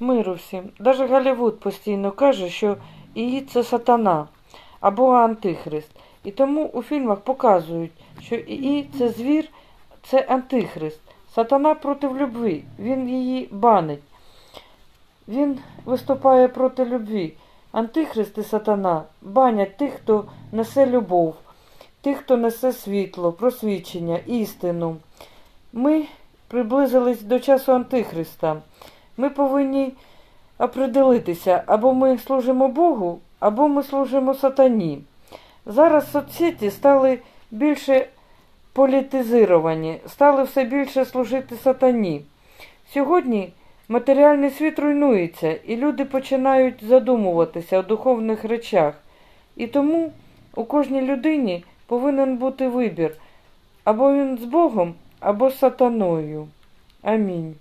Миру всім. Даже Голлівуд постійно каже, що її це сатана або антихрист. І тому у фільмах показують, що її це звір, це антихрист. Сатана проти любви. Він її банить. Він виступає проти любві. Антихрист і сатана банять тих, хто несе любов, тих, хто несе світло, просвічення, істину. Ми приблизились до часу Антихриста. Ми повинні определитися, або ми служимо Богу, або ми служимо сатані. Зараз соцсеті стали більше політизовані, стали все більше служити сатані. Сьогодні матеріальний світ руйнується, і люди починають задумуватися о духовних речах. І тому у кожній людині повинен бути вибір або він з Богом, або з сатаною. Амінь.